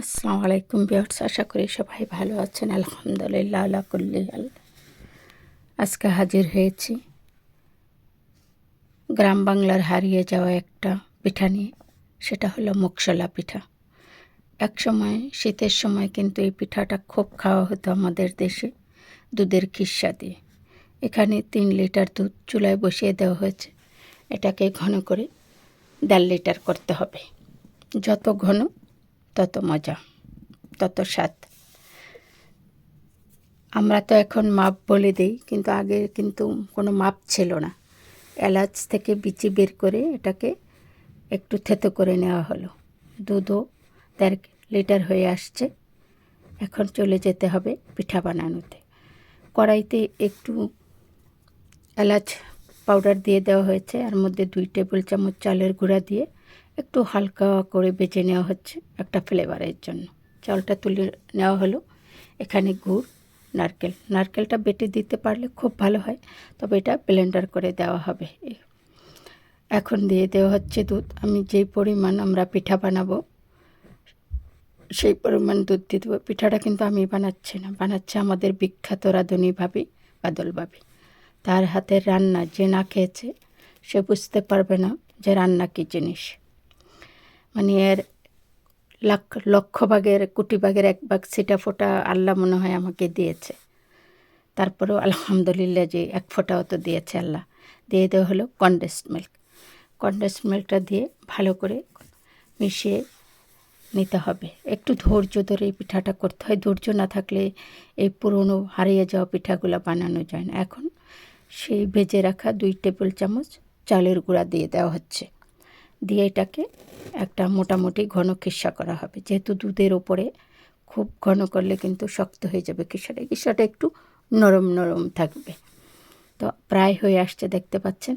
আসসালামু আলাইকুম বিয়ার্স আশা করি সবাই ভালো আছেন। আলহামদুলিল্লাহ, আল্লাহ আল। আজকে হাজির হয়েছি গ্রাম বাংলার হারিয়ে যাওয়া একটা পিঠা নিয়ে, সেটা হলো মুকশলা পিঠা। এক সময় শীতের সময় কিন্তু এই পিঠাটা খুব খাওয়া হতো আমাদের দেশে, দুধের খিস্সা দিয়ে। এখানে তিন লিটার দুধ চুলায় বসিয়ে দেওয়া হয়েছে। এটাকে ঘন করে দেড় লিটার করতে হবে। যত ঘন তত মজা, তত স্বাদ। আমরা তো এখন মাপ বলে দিই, কিন্তু আগে কিন্তু কোনো মাপ ছিল না। এলাচ থেকে বিচি বের করে এটাকে একটু থেতো করে নেওয়া হলো। দুধও দেড় লিটার হয়ে আসছে। এখন চলে যেতে হবে পিঠা বানানোতে। কড়াইতে একটু এলাচ পাউডার দিয়ে দেওয়া হয়েছে, আর মধ্যে দুই টেবিল চামচ চালের গুঁড়া দিয়ে একটু হালকা করে বেজে নেওয়া হচ্ছে একটা ফ্লেভারের জন্য। চালটা তুলে নেওয়া হলো। এখানে গুড়, নারকেল। নারকেলটা বেটে দিতে পারলে খুব ভালো হয়, তবে এটা ব্লেন্ডার করে দেওয়া হবে। এখন দিয়ে দেওয়া হচ্ছে দুধ। আমি যেই পরিমাণ আমরা পিঠা বানাবো, সেই পরিমাণ দুধ দিয়ে দেবো। পিঠাটা কিন্তু আমি বানাচ্ছি না। বানাচ্ছে আমাদের বিখ্যাত রাঁধুনি ভাবি বাদল ভাবি। তার হাতের রান্না যে না খেয়েছে, সে বুঝতে পারবে না যে রান্না কী জিনিস। মানে এর লাখ লক্ষ ভাগের কোটি ভাগের এক ভাগ সিটা ফোটা আল্লাহ মনে হয় আমাকে দিয়েছে। তারপরেও আলহামদুলিল্লাহ যে এক ফোঁটাও তো দিয়েছে আল্লাহ। দিয়ে দেওয়া হলো কন্ডেন্সড মিল্ক কন্ডেন্সড মিল্কটা দিয়ে ভালো করে মিশিয়ে নিতে হবে। একটু ধৈর্য ধরে এই পিঠাটা করতে হয়। ধৈর্য না থাকলে এই পুরনো হারিয়ে যাওয়া পিঠাগুলো বানানো যায় না। এখন সেই ভেজে রাখা দুই টেবিল চামচ চালের গুঁড়া দিয়ে দেওয়া হচ্ছে। দিয়ে এটাকে একটা মোটামুটি ঘন খিসা করা হবে। যেহেতু দুধের ওপরে খুব ঘন করলে কিন্তু শক্ত হয়ে যাবে খিসাটা খিসাটা একটু নরম নরম থাকবে। তো প্রায় হয়ে আসছে, দেখতে পাচ্ছেন?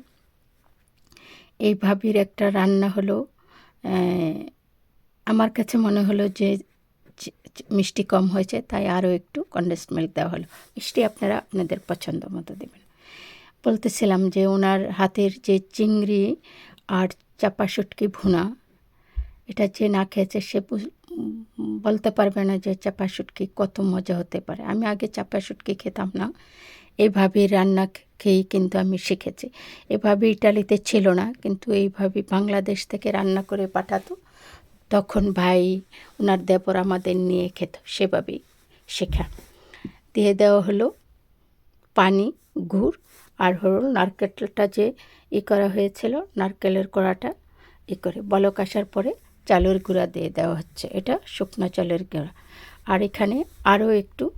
এই ভাবির একটা রান্না হলো আমার কাছে মনে হলো যে মিষ্টি কম হয়েছে, তাই আরও একটু কন্ডেন্স মিল্ক দেওয়া হলো। মিষ্টি আপনারা আপনাদের পছন্দ মতো দেবেন। বলতেছিলাম যে ওনার হাতের যে চিংড়ি আর চাপা শুটকি ভুনা। এটা যে না খেয়েছে সে বলতে পারবে না যে চাপা শুটকি কত মজা হতে পারে। আমি আগে চাপা শুটকি খেতাম না। এইভাবে রান্না খেয়েই কিন্তু আমি শিখেছি। এভাবে ইটালিতে ছিল না, কিন্তু এইভাবে বাংলাদেশ থেকে রান্না করে পাঠাতো। তখন ভাই ওনার দেবর আমাদের নিয়ে খেত, সেভাবেই শেখা। দিয়ে দেওয়া হলো পানি, গুড় আর হলো নারকেলটা যে ই করা হয়েছিল, নারকেলের কড়াটা ই করে বলক আসার পরে চালের গুঁড়া দিয়ে দেওয়া হচ্ছে। এটা শুকনো চালের গুঁড়া। আর এখানে আরও একটু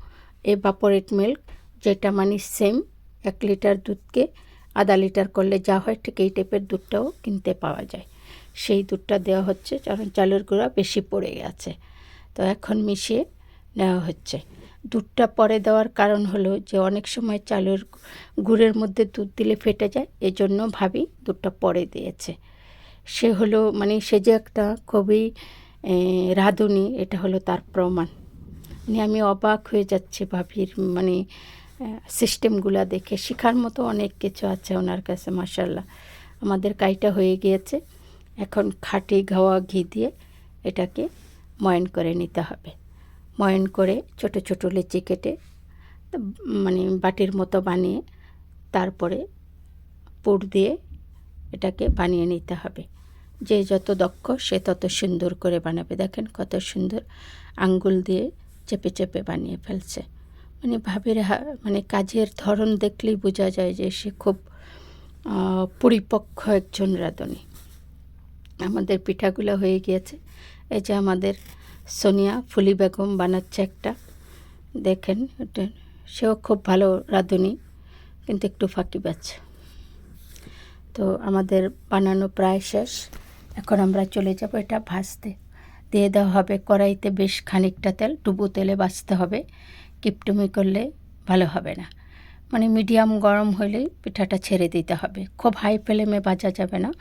এভাপোরেট মিল্ক যেটা মানে সেম এক লিটার দুধকে আধা লিটার করলে যা হয় ঠিক এই টাইপের দুধটাও কিনতে পাওয়া যায়। সেই দুধটা দেওয়া হচ্ছে, কারণ চালের গুঁড়া বেশি পড়ে গেছে। তো এখন মিশিয়ে নেওয়া হচ্ছে। দুধটা পরে দেওয়ার কারণ হলো যে অনেক সময় চালের গুড়ের মধ্যে দুধ দিলে ফেটে যায়, এজন্য ভাবি দুধটা পরে দিয়েছে। সে হলো মানে সে যে একটা খুবই রাঁধুনি, এটা হলো তার প্রমাণ। মানে আমি অবাক হয়ে যাচ্ছি ভাবির মানে সিস্টেমগুলো দেখে। শেখার মতো অনেক কিছু আছে ওনার কাছে মাসাল্লাহ আমাদের কাইটা হয়ে গিয়েছে। এখন খাটি ঘাওয়া ঘি দিয়ে এটাকে ময়ন করে নিতে হবে। ময়ন করে ছোট ছোট লেচি কেটে মানে বাটির মতো বানিয়ে তারপরে পুর দিয়ে এটাকে বানিয়ে নিতে হবে। যে যত দক্ষ সে তত সুন্দর করে বানাবে। দেখেন কত সুন্দর আঙ্গুল দিয়ে চেপে চেপে বানিয়ে ফেলছে। মানে ভাবের মানে কাজের ধরন দেখলেই বোঝা যায় যে সে খুব পরিপক্ষ একজন রাঁধুনি। আমাদের পিঠাগুলো হয়ে গিয়েছে। এই যে আমাদের সোনিয়া ফুলি বেগম বানাচ্ছে একটা। দেখেন সেও খুব ভালো রাঁধুনি, কিন্তু একটু ফাঁকি পাচ্ছে। তো আমাদের বানানো প্রায় শেষ। এখন আমরা চলে যাব এটা ভাজতে। দিয়ে দেওয়া হবে কড়াইতে বেশ খানিকটা তেল, ডুবো তেলে বাঁচতে হবে। কিপটুমি করলে ভালো হবে না। মানে মিডিয়াম গরম হলেই পিঠাটা ছেড়ে দিতে হবে। খুব হাই ফ্লেমে ভাজা যাবে না,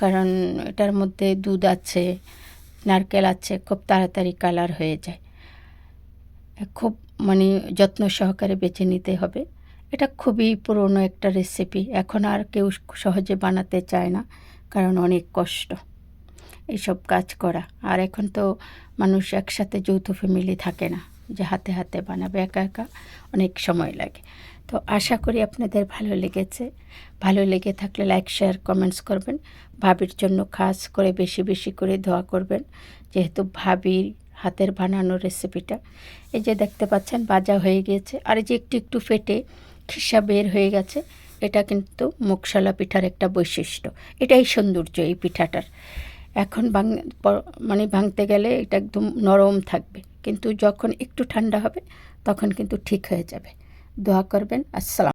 কারণ এটার মধ্যে দুধ আছে নারকেল আছে, খুব তাড়াতাড়ি কালার হয়ে যায়। খুব মানে যত্ন সহকারে বেছে নিতে হবে। এটা খুবই পুরনো একটা রেসিপি এখন আর কেউ সহজে বানাতে চায় না, কারণ অনেক কষ্ট এইসব কাজ করা। আর এখন তো মানুষ একসাথে যৌথ ফ্যামিলি থাকে না, যে হাতে হাতে বানাবে একা একা অনেক সময় লাগে। তো আশা করি আপনাদের ভালো লেগেছে। ভালো লেগে থাকলে লাইক শেয়ার কমেন্টস করবেন। ভাবির জন্য খাস করে বেশি বেশি করে দোয়া করবেন। যেহেতু ভাবির হাতের বানানো রেসিপিটা এই যে দেখতে পাচ্ছেন বাজা হয়ে গিয়েছে। আর এই যে একটু একটু ফেটে খিসা বের হয়ে গেছে, এটা কিন্তু মুখশালা পিঠার একটা বৈশিষ্ট্য। এটাই সৌন্দর্য এই পিঠাটার। এখন ভাঙ মানে ভাঙতে গেলে এটা একদম নরম থাকবে। কিন্তু যখন একটু ঠান্ডা হবে, তখন কিন্তু ঠিক হয়ে যাবে। দোয়া করবেন। আসসালাম।